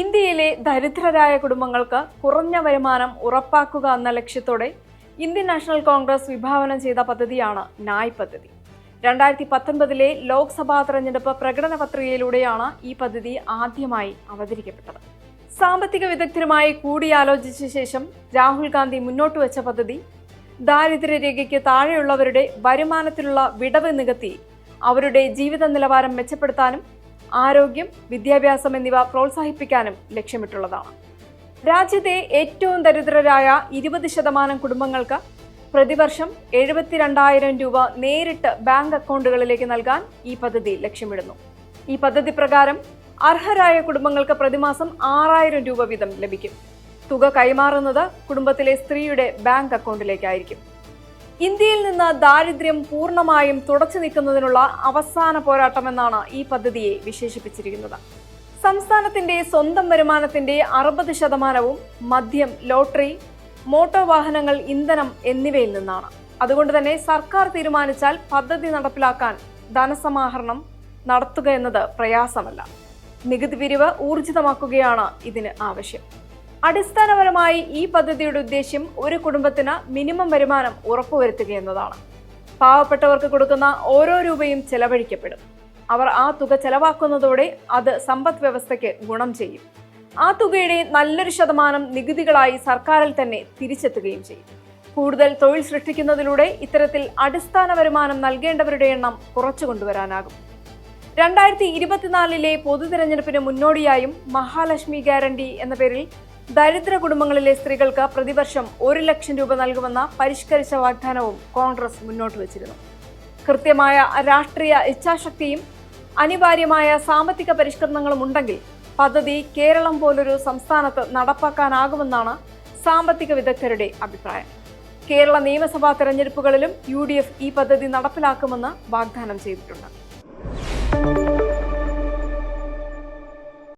ഇന്ത്യയിലെ ദരിദ്രരായ കുടുംബങ്ങൾക്ക് കുറഞ്ഞ വരുമാനം ഉറപ്പാക്കുക എന്ന ലക്ഷ്യത്തോടെ ഇന്ത്യൻ നാഷണൽ കോൺഗ്രസ് വിഭാവനം ചെയ്ത പദ്ധതിയാണ് നായ് പദ്ധതി. രണ്ടായിരത്തി പത്തൊൻപതിലെ ലോക്സഭാ തെരഞ്ഞെടുപ്പ് പ്രകടന പത്രികയിലൂടെയാണ് ഈ പദ്ധതി ആദ്യമായി അവതരിക്കപ്പെട്ടത്. സാമ്പത്തിക വിദഗ്ധരുമായി കൂടിയാലോചിച്ച ശേഷം രാഹുൽ ഗാന്ധി മുന്നോട്ട് വെച്ച പദ്ധതി ദാരിദ്ര്യരേഖയ്ക്ക് താഴെയുള്ളവരുടെ വരുമാനത്തിലുള്ള വിടവ് നികത്തി അവരുടെ ജീവിത നിലവാരം മെച്ചപ്പെടുത്താനും ആരോഗ്യം വിദ്യാഭ്യാസം എന്നിവ പ്രോത്സാഹിപ്പിക്കാനും ലക്ഷ്യമിട്ടുള്ളതാണ്. രാജ്യത്തെ ഏറ്റവും ദരിദ്രരായ ഇരുപത് ശതമാനം കുടുംബങ്ങൾക്ക് പ്രതിവർഷം എഴുപത്തിരണ്ടായിരം രൂപ നേരിട്ട് ബാങ്ക് അക്കൗണ്ടുകളിലേക്ക് നൽകാൻ ഈ പദ്ധതി ലക്ഷ്യമിടുന്നു. ഈ പദ്ധതി പ്രകാരം അർഹരായ കുടുംബങ്ങൾക്ക് പ്രതിമാസം ആറായിരം രൂപ വീതം ലഭിക്കും. തുക കൈമാറുന്നത് കുടുംബത്തിലെ സ്ത്രീയുടെ ബാങ്ക് അക്കൗണ്ടിലേക്കായിരിക്കും. ഇന്ത്യയിൽ നിന്ന് ദാരിദ്ര്യം പൂർണമായും തുടച്ചു നീക്കുന്നതിനുള്ള അവസാന പോരാട്ടമെന്നാണ് ഈ പദ്ധതിയെ വിശേഷിപ്പിച്ചിരിക്കുന്നത്. സംസ്ഥാനത്തിന്റെ സ്വന്തം വരുമാനത്തിന്റെ അറുപത് ശതമാനവും മദ്യം ലോട്ടറി മോട്ടോർ വാഹനങ്ങൾ ഇന്ധനം എന്നിവയിൽ നിന്നാണ്. അതുകൊണ്ട് തന്നെ സർക്കാർ തീരുമാനിച്ചാൽ പദ്ധതി നടപ്പിലാക്കാൻ ധനസമാഹരണം നടത്തുക എന്നത് പ്രയാസമല്ല. നികുതി പിരിവ് ഊർജിതമാക്കുകയാണ് ഇതിന് ആവശ്യം. അടിസ്ഥാനപരമായി ഈ പദ്ധതിയുടെ ഉദ്ദേശ്യം ഒരു കുടുംബത്തിന് മിനിമം വരുമാനം ഉറപ്പുവരുത്തുക എന്നതാണ്. പാവപ്പെട്ടവർക്ക് കൊടുക്കുന്ന ഓരോ രൂപയും ചെലവഴിക്കപ്പെടും. അവർ ആ തുക ചെലവാക്കുന്നതോടെ അത് സമ്പദ് വ്യവസ്ഥയ്ക്ക് ഗുണം ചെയ്യും. ആ തുകയുടെ നല്ലൊരു ശതമാനം നികുതികളായി സർക്കാരിൽ തന്നെ തിരിച്ചെത്തുകയും ചെയ്യും. കൂടുതൽ തൊഴിൽ സൃഷ്ടിക്കുന്നതിലൂടെ ഇത്തരത്തിൽ അടിസ്ഥാന വരുമാനം നൽകേണ്ടവരുടെ എണ്ണം കുറച്ചു കൊണ്ടുവരാനാകും. രണ്ടായിരത്തി ഇരുപത്തിനാലിലെ പൊതു തിരഞ്ഞെടുപ്പിന് മുന്നോടിയായും മഹാലക്ഷ്മി ഗ്യാരണ്ടി എന്ന പേരിൽ ദരിദ്ര കുടുംബങ്ങളിലെ സ്ത്രീകൾക്ക് പ്രതിവർഷം ഒരു ലക്ഷം രൂപ നൽകുമെന്ന പരിഷ്കരിച്ച വാഗ്ദാനവും കോൺഗ്രസ് മുന്നോട്ട് വച്ചിരുന്നു. കൃത്യമായ രാഷ്ട്രീയ ഇച്ഛാശക്തിയും അനിവാര്യമായ സാമ്പത്തിക പരിഷ്കരണങ്ങളും ഉണ്ടെങ്കിൽ പദ്ധതി കേരളം പോലൊരു സംസ്ഥാനത്ത് നടപ്പാക്കാനാകുമെന്നാണ് സാമ്പത്തിക വിദഗ്ധരുടെ അഭിപ്രായം. കേരള നിയമസഭാ തെരഞ്ഞെടുപ്പുകളിലും യു ഈ പദ്ധതി നടപ്പിലാക്കുമെന്ന് വാഗ്ദാനം ചെയ്തിട്ടുണ്ട്.